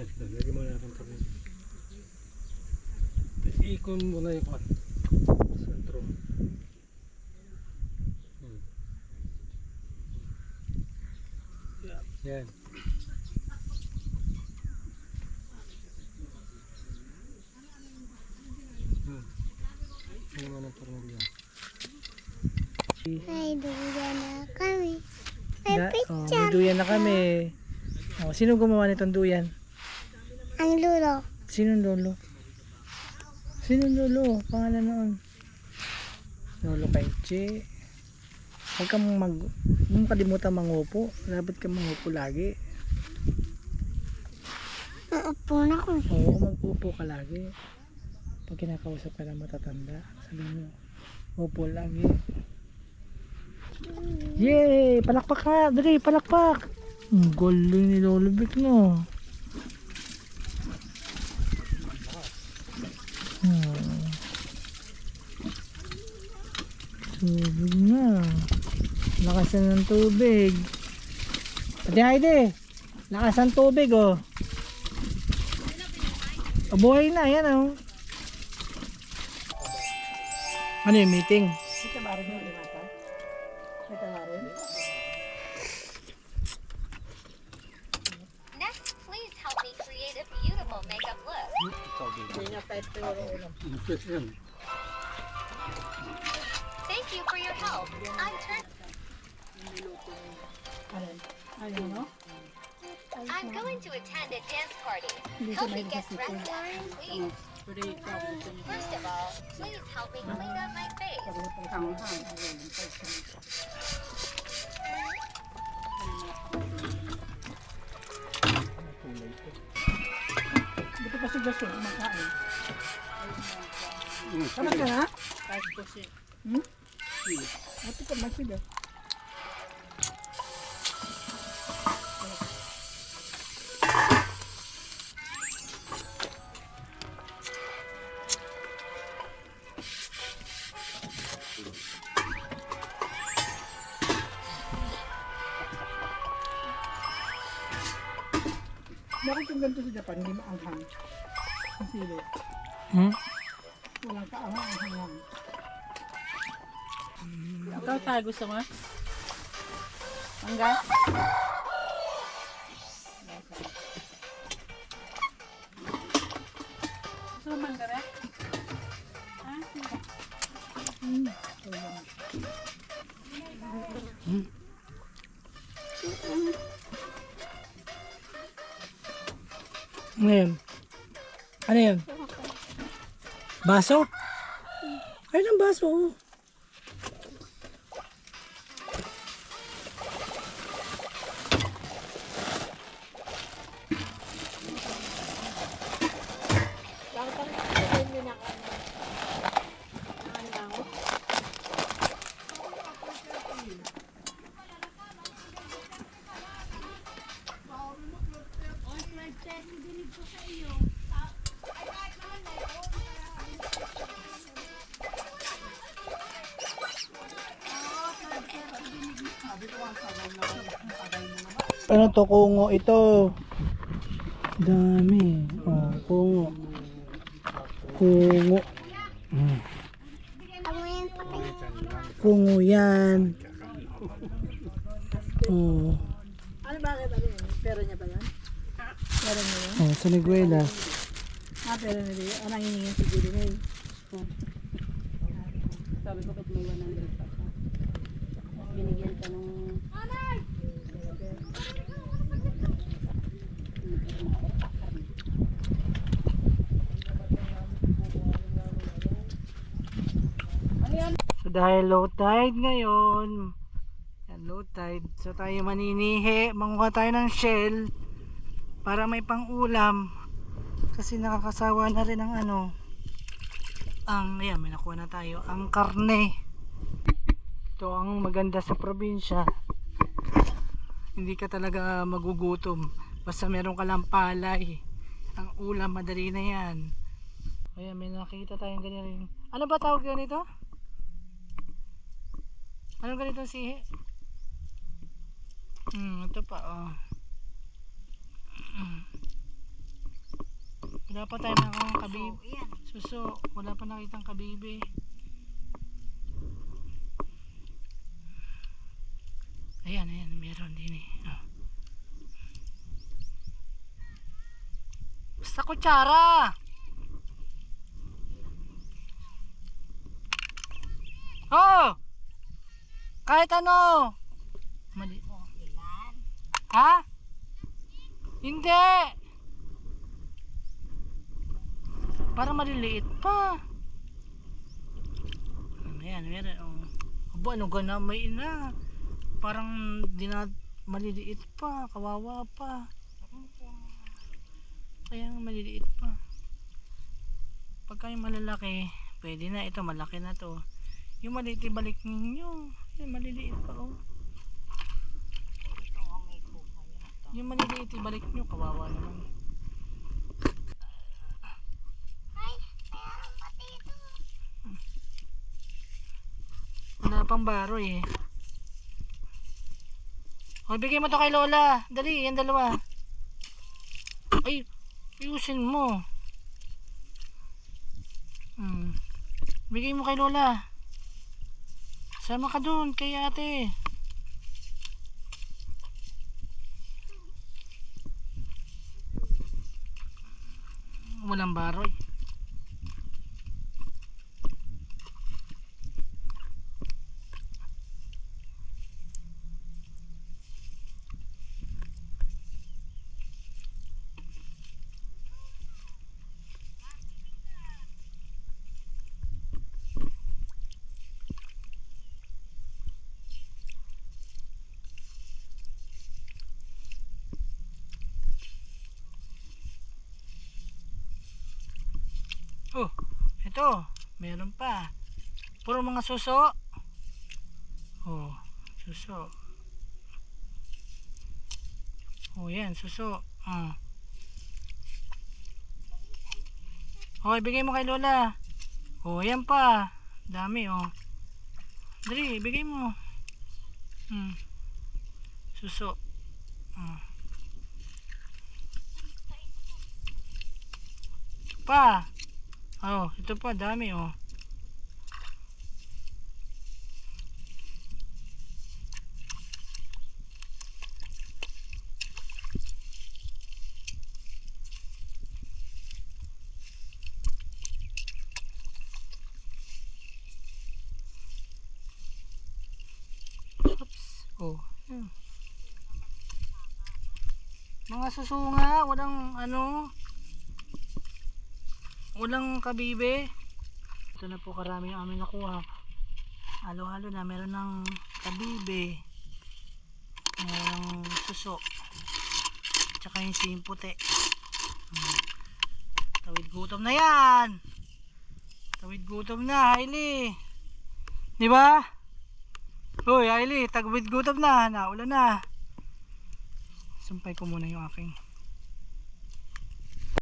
Lagyan mo natin kami. Ikon mo na yung kwan. Sentro. Hmm. Yan. Yan. Hmm. Ano naman ang tornilyo? May duyan na kami. May Na, oh, may picture. duyan na kami. Oh, sino gumawa nitong duyan? Ang lulo. Sino lolo? Sino lolo? Pangalan noon. Lolo Kaichi. Huwag kang mag... Huwag kalimutan mangupo. Dapat ka mangupo lagi. Uupo na ko. Oo, mag-upo ka lagi. Pag kinakausap ka ng matatanda, sabi mo, upo lagi. Yay! Palakpak ka! Dali, palakpak! Ang galing ni Lolo Vic, no? Tubig na. Lakas na ng tubig. Ate Heidi, lakas ng tubig, oh. Oh, buhay na, yan oh. Ano yung meeting? Next, please help me create a beautiful makeup look. For your help. I'm turn- I'm going to attend a dance party. Help me get dressed up, please. First of all, please help me clean up my face. Tama ka na? Kahit po si... Hmm? Bakit yung ganito sa Japan, hindi maanghang? Ang sili. Hmm? Walang kaanghang ang hangang. Ikaw tayo gusto mo? Mangga? Gusto mo mangga rin? Ha? Ano yun? Ano yun? Baso? Ay, ng baso. Ano to? Kungo ito. Dami. Oh, kungo. Kungo. Hmm. Kungo yan. Oh. Ano ba ano yun? Pera niya ba yan? Pera niya yan? Oh, sa Niguela. Ah, pera niya yan. Ano ang hingin si Julie ngayon? Oh. Sabi ko ba't may 100 pa siya? Binigyan ka nung... dahil low tide ngayon, yan low tide, so tayo maninihi, manguha tayo ng shell para may pang-ulam. Kasi nakakasawa na rin ang ano ang, ayan may nakuha na tayo, ang karne. Ito ang maganda sa probinsya. Hindi ka talaga magugutom. Basta meron ka lang palay. Ang ulam madali na yan. Ayan may nakita tayong ganyan ano ba tawag ganito? Anong ganito sihi? Hmm, ito pa oh. Wala pa tayo nakakang kabibi. Suso, wala pa nakitang kabibi. Ayan, ayan, meron din eh. Oh. Basta kutsara! Oh! Kahit ano! Mali. Ha? Hindi! Para maliliit pa. Ayan, meron. Oh. Aba, ano gana may ina. Parang dina, maliliit pa. Kawawa pa. Kaya maliliit pa. Pagka yung malalaki, pwede na. Ito, malaki na to. Yung maliit, ibalik ninyo. Yung maliliit pa, oh. Yung maliliit, ibalik nyo. Kawawa naman. Ay, meron pati ito. Wala pang baroy eh. O, bigay mo to kay Lola. Dali, yan dalawa. Ay, ayusin mo. Hmm. Bigay mo kay Lola. Sama ka dun, kay ate. Walang baroy. Oh, ito. Meron pa. Puro mga suso. Oh, suso. Oh, yan, suso. Ah. Oh, ibigay mo kay Lola. Oh, yan pa. Dami, oh. Dali, ibigay mo. Hmm. Suso. Ah. Pa. Oh, ito pa, dami oh. Oh. hmm. Mga susunga, walang ano, walang kabibe. Ito na po karami ang amin nakuha. Halo halo na meron ng kabibe. Meron suso. Tsaka yung simputi hmm. tawid gutom na yan. Tawid gutom na Hailey di ba? Hoy Hailey tagwid gutom na. Naulan na. Sumpay ko muna yung aking